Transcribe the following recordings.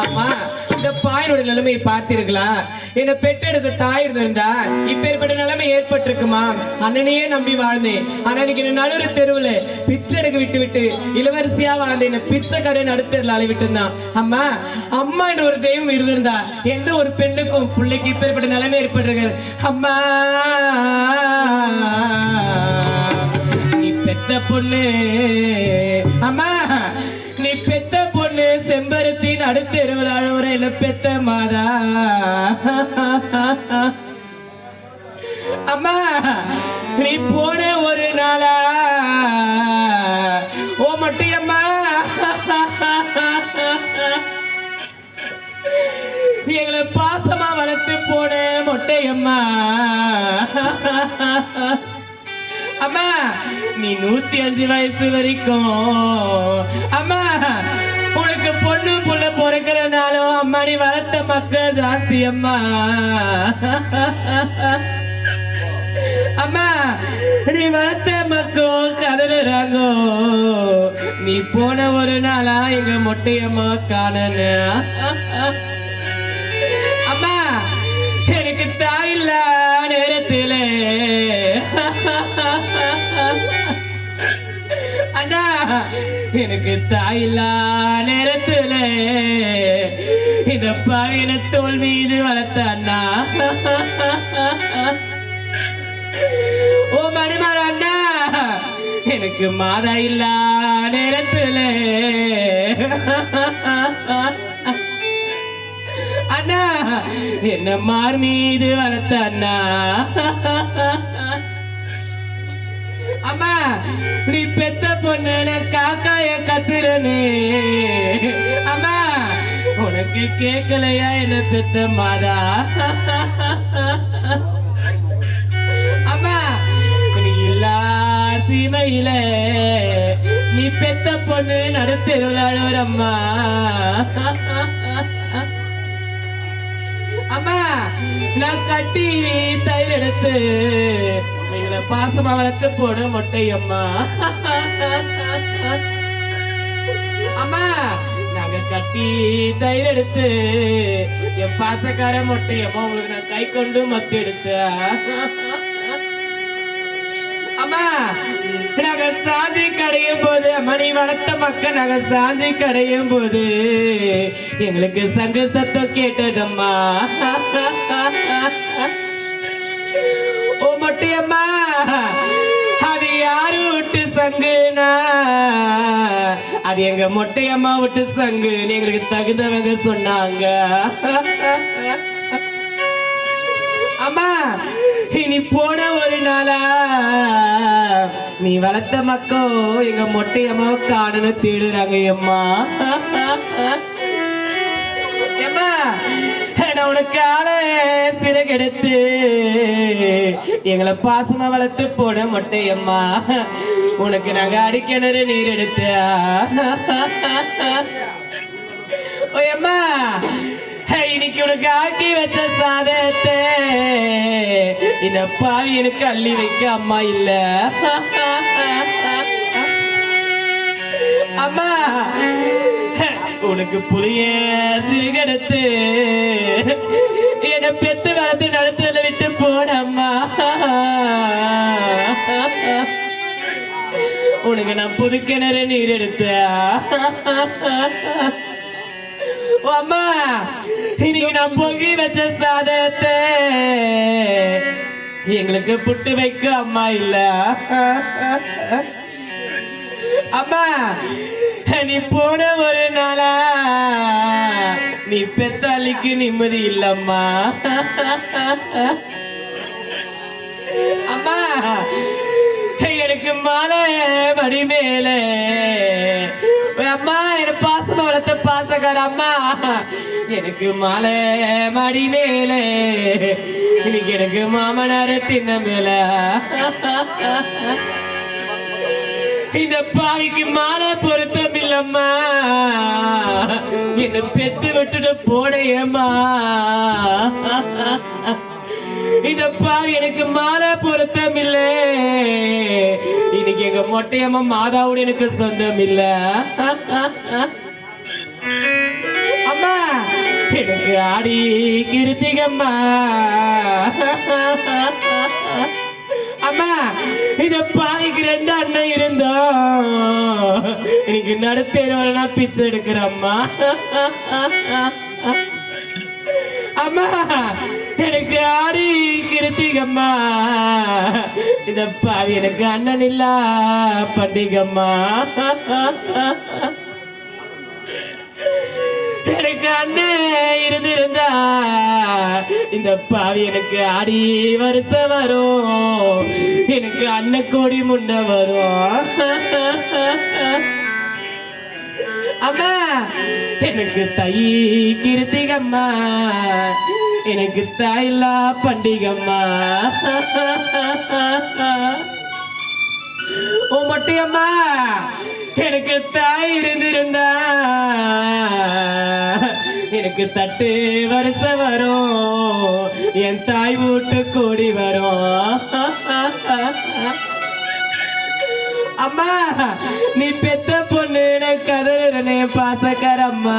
அம்மா இந்த பாயனுடைய நிலைமையை பார்த்தீர்களா என்னை பெற்றெடுத்த தாய் இருந்திருந்தா இப்பேற்பட்ட நிலைமை ஏற்பட்டிருக்குமா? அண்ணனையே நம்பி வாழ்ந்தேன். ஆனா இன்னைக்கு என்ன நடுவு தெருவுல பிச்சை எடுக்க விட்டு விட்டு இளவரசியா வாழ்ந்த என்ன பிச்சை கடை நடுத்தரில் அழை அம்மா அம்மா என்ற ஒரு தெய்வம் இருந்திருந்தா எந்த ஒரு பெண்ணுக்கும் பிள்ளைக்கு இப்பேற்பட்ட நிலைமை ஏற்பட்டிருக்கு? அம்மா நீ பெத்த பொண்ணு. அம்மா நீ பெத்த பொண்ணு அடுத்த அழுவுற என்ன பெத்த மாதா. அம்மா நீ போன ஒரு நாளா? ஓ மட்டும் அம்மா எங்களை பாசமா வளர்த்து போன மொட்டையம்மா. அம்மா நீ நூத்தி அஞ்சு வயசு வரைக்கும். அம்மா பொண்ணு புள்ள பிறக்கிறனாலும் அம்மா நீ வளர்த்த மக்கள் ஜாஸ்தி அம்மா. அம்மா நீ வளர்த்த மக்கோ கதறாங்கோ நீ போன ஒரு நாளா எங்க மொட்டையம்மா காணல. அம்மா எனக்கு தாயில்ல நேரத்துல. அண்ணா எனக்கு தாயில்லா நேரத்துல இந்த பாவின தோல் மீது வளர்த்தண்ணா ஓ மணிமார அண்ணா எனக்கு மாதா இல்லா நேரத்துல. அண்ணா என்ன மார் மீது வளர்த்தண்ணா அம்மா நீ பெத்த பொண்ணு காக்காய கத்துறனே. அம்மா உனக்கு கேட்கலையா என்ன பெத்த மாதா? அம்மா நீ இல்லா சீமையில நீ பெத்த பொண்ணு நடுத்தெருவில் அம்மா அம்மா நான் கட்டி தையல் எடுத்து எங்களை பாசமா வளர்த்து போடு மொட்டை அம்மா அம்மா நாங்க கட்டி தயிர் எடுத்து என் பாசக்கார மொட்டை உங்களுக்கு நான் கை கொண்டு மத்து எடுத்து. அம்மா நாங்க சாஞ்சி கடையும் போது மணி வளர்த்த மக்கள் நாங்க சாஞ்சி கடையும் போது எங்களுக்கு சங்க சத்தம் கேட்டதம்மா. ஓ மொட்டையம்மா அது யாரு விட்டு சங்குனா? அது எங்க மொட்டையம்மா விட்டு சங்குன்னு எங்களுக்கு தகுந்தவங்க சொன்னாங்க. அம்மா இனி போன ஒரு நாளா நீ வளர்த்த மக்கோ எங்க மொட்டையம்மா காணன்னு தேடுறாங்க அம்மா உனக்கால உனக்கு சிறகெடுத்து எங்களை பாசமா வளர்த்து போன மொட்டையம்மா. உனக்கு நாங்க அடிக்கிணறு நீர் எடுத்து. ஓயம்மா இன்னைக்கு உனக்கு ஆக்கி வச்ச சாதத்தை. இந்த பாவி எனக்கு அள்ளி வைக்க அம்மா இல்ல. எனக்கு புளிய சிறுகெடுத்து என்னை பெத்து வளர்த்து நடத்துல விட்டு போன உனக்கு நான் புது கிணறு நீர் எடுத்த அம்மா இன்னைக்கு நான் பொங்கி வச்ச சாதத்தை எங்களுக்கு புட்டு வைக்க அம்மா இல்ல. அம்மா நீ போன ஒரு நாளா? நீ பெத்தாளிக்கு நிம்மதி இல்லம்மா. அம்மா எனக்கு மாலை மடி மேல. அம்மா என்ன பாசம் வளர்த்த பாசக்கார அம்மா எனக்கு மாலை மடி மேல. இன்னைக்கு எனக்கு மாமனார தின்ன மேல இந்த பாவிக்கு மாலை பொருத்தம் இல்லம்மா என்ன பெத்து விட்டுட்டு போடையம்மா இந்த பாவி எனக்கு மாலை பொருத்தம் இல்ல இன்னைக்கு எங்க மொட்டையம்மா மாதாவோட எனக்கு சொந்தம் இல்ல அம்மா எனக்கு ஆடி கிருத்திகம்மா. அம்மா இந்த பாவிக்கு ரெண்டு அண்ணன் இருந்தோம் இன்னைக்கு நடுத்தேர்வா பிச்சை எடுக்கிறம்மா. அம்மா எனக்கு ஆடி கிருத்திகம்மா. இந்த பாவி எனக்கு அண்ணன் இல்ல பண்டிகம்மா. எனக்கு அண்ணன் இருந்திருந்தா. இந்த பாவி எனக்கு ஆடி வருஷம் வரும். எனக்கு அண்ணன் கோடி முன்ன வருவான் அம்மா எனக்கு தை கிருத்திகம்மா. எனக்கு தாயில்லா பண்டிகம்மா. ஓ மொட்டையம்மா எனக்கு தாய் இருந்திருந்தா. எனக்கு தட்டு வருஷம் வரும். என் தாய் வீட்டு கூடி வரும். அம்மா நீ பெத்த பொண்ணு நான் கதறனே பாசக்காரம்மா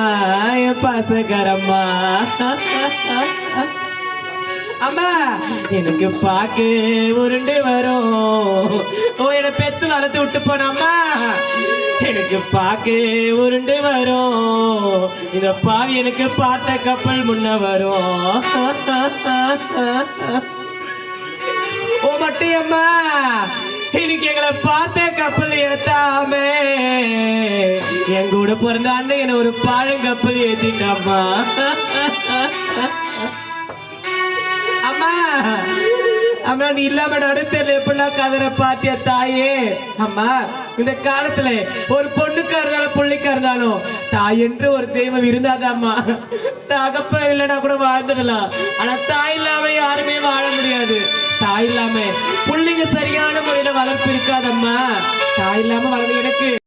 என் பாசக்காரம்மா. அம்மா எனக்கு பாக்கு உருண்டு வரும். ஓ என்னை பெத்து வளர்த்து விட்டு போனம்மா எனக்கு பாக்கு உருண்டு வரும். இந்த பாவி எனக்கு பார்த்த கப்பல் முன்ன வரும். ஓ மட்டையம்மா இன்னைக்கு எங்களை பார்த்த கப்பல் ஏத்தாமே என் கூட பிறந்த அண்ணன் என்ன ஒரு பாழங்கப்பல் ஏத்திட்டாம்மா அம்மா நீ இல்லாம நடத்தல எப்படிலாம் கதற பாத்திய தாயே? அம்மா இந்த காலத்துல ஒரு பொண்ணுக்கா இருந்தாலும் புள்ளிக்கா இருந்தாலும் தாய் என்று ஒரு தெய்வம் இருந்தாதாம்மா தகப்ப இல்லைன்னா கூட வாழ்ந்துடலாம். ஆனா தாய் இல்லாம யாருமே வாழ முடியாது. தாய் இல்லாம புள்ளைங்க சரியான முறையில வளர்ப்பு இருக்காதம்மா தாய் இல்லாம வளர்ந்து எனக்கு